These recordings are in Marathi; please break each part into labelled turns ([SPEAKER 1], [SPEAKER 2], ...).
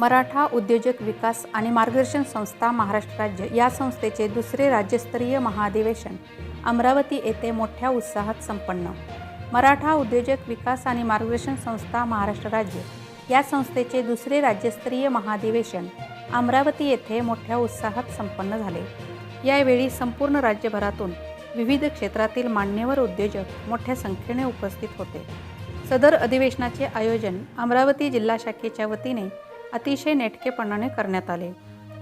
[SPEAKER 1] मराठा उद्योजक विकास आणि मार्गदर्शन संस्था महाराष्ट्र राज्य या संस्थेचे दुसरे राज्यस्तरीय महाधिवेशन अमरावती येथे मोठ्या उत्साहात संपन्न. मराठा उद्योजक विकास आणि मार्गदर्शन संस्था महाराष्ट्र राज्य या संस्थेचे दुसरे राज्यस्तरीय महाधिवेशन अमरावती येथे मोठ्या उत्साहात संपन्न झाले. यावेळी संपूर्ण राज्यभरातून विविध क्षेत्रातील मान्यवर उद्योजक मोठ्या संख्येने उपस्थित होते. सदर अधिवेशनाचे आयोजन अमरावती जिल्हा शाखेच्या वतीने अतिशय नेटकेपणाने करण्यात आले.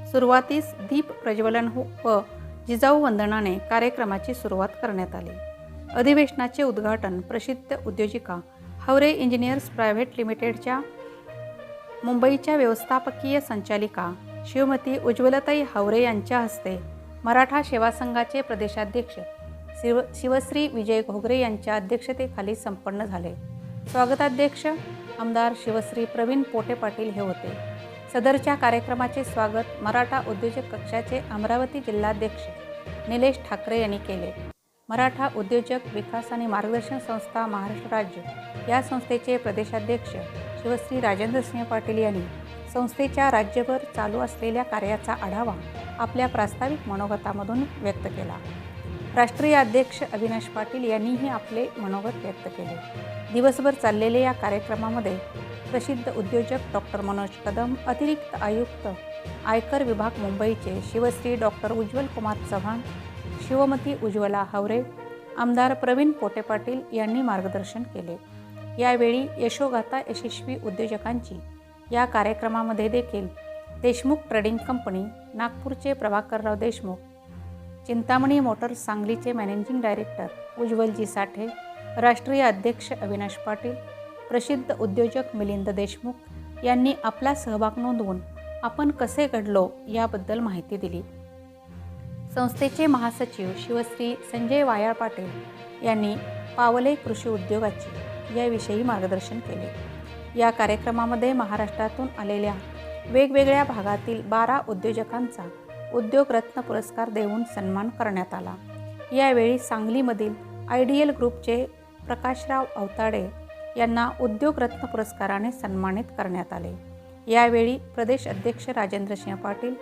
[SPEAKER 1] सुरुवातीस दीप प्रज्वलन हो- व जिजाऊ वंदनाने कार्यक्रमाची सुरुवात करण्यात आली. अधिवेशनाचे उद्घाटन प्रसिद्ध उद्योजिका हवरे इंजिनियर्स प्रायव्हेट लिमिटेडच्या मुंबईच्या व्यवस्थापकीय संचालिका शिवमती उज्ज्वलताई हावरे यांच्या हस्ते मराठा सेवा संघाचे प्रदेशाध्यक्ष शिव शिवश्री विजय घोगरे यांच्या अध्यक्षतेखाली संपन्न झाले. स्वागताध्यक्ष आमदार शिवश्री प्रवीण पोटे पाटील हे होते. सदरच्या कार्यक्रमाचे स्वागत मराठा उद्योजक कक्षाचे अमरावती जिल्हाध्यक्ष निलेश ठाकरे यांनी केले. मराठा उद्योजक विकास आणि मार्गदर्शन संस्था महाराष्ट्र राज्य या संस्थेचे प्रदेशाध्यक्ष शिवश्री राजेंद्र सिंह पाटील यांनी संस्थेच्या राज्यभर चालू असलेल्या कार्याचा आढावा आपल्या प्रास्ताविक मनोगतामधून व्यक्त केला. राष्ट्रीय अध्यक्ष अविनाश पाटील यांनीही आपले मनोगत व्यक्त केले. दिवसभर चाललेल्या या कार्यक्रमामध्ये प्रसिद्ध उद्योजक डॉक्टर मनोज कदम अतिरिक्त आयुक्त आयकर विभाग मुंबईचे शिवश्री डॉक्टर उज्ज्वल कुमार चव्हाण शिवमती उज्ज्वला हावरे आमदार प्रवीण पोटे पाटील यांनी मार्गदर्शन केले. यावेळी यशोगाथा यशस्वी उद्योजकांची या कार्यक्रमामध्ये देखील देशमुख ट्रेडिंग कंपनी नागपूरचे प्रभाकरराव देशमुख चिंतामणी मोटर्स सांगलीचे मॅनेजिंग डायरेक्टर उज्ज्वलजी साठे राष्ट्रीय अध्यक्ष अविनाश पाटील प्रसिद्ध उद्योजक मिलिंद देशमुख यांनी आपला सहभाग नोंदवून आपण कसे घडलो याबद्दल माहिती दिली. संस्थेचे महासचिव शिवश्री संजय वायाळ पाटील यांनी पावले कृषी उद्योगाची याविषयी मार्गदर्शन केले. या कार्यक्रमामध्ये महाराष्ट्रातून आलेल्या वेगवेगळ्या भागातील बारा उद्योजकांचा उद्योगरत्न पुरस्कार देऊन सन्मान करण्यात आला. यावेळी सांगलीमधील आयडियल ग्रुपचे प्रकाशराव अवताडे यांना उद्योगरत्न पुरस्काराने सन्मानित करण्यात आले. यावेळी प्रदेश अध्यक्ष राजेंद्र सिंह पाटील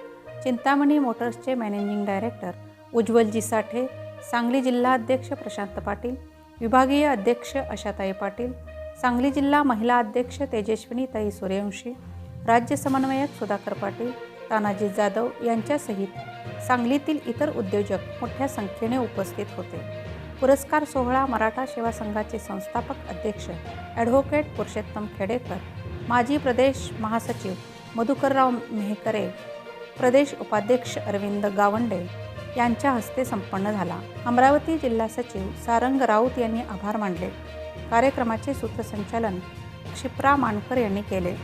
[SPEAKER 1] चिंतामणी मोटर्सचे मॅनेजिंग डायरेक्टर उज्ज्वलजी साठे सांगली जिल्हा अध्यक्ष प्रशांत पाटील विभागीय अध्यक्ष आशाताई पाटील सांगली जिल्हा महिला अध्यक्ष तेजस्विनी ताई सूर्यवंशी राज्य समन्वयक सुधाकर पाटील तानाजी जाधव यांच्यासहित सांगलीतील इतर उद्योजक मोठ्या संख्येने उपस्थित होते. पुरस्कार सोहळा मराठा सेवा संघाचे संस्थापक अध्यक्ष ॲडव्होकेट पुरुषोत्तम खेडेकर माजी प्रदेश महासचिव मधुकरराव मेहकरे प्रदेश उपाध्यक्ष अरविंद गावंडे यांच्या हस्ते संपन्न झाला. अमरावती जिल्हा सचिव सारंग राऊत यांनी आभार मानले. कार्यक्रमाचे सूत्रसंचालन क्षिप्रा मानकर यांनी केले.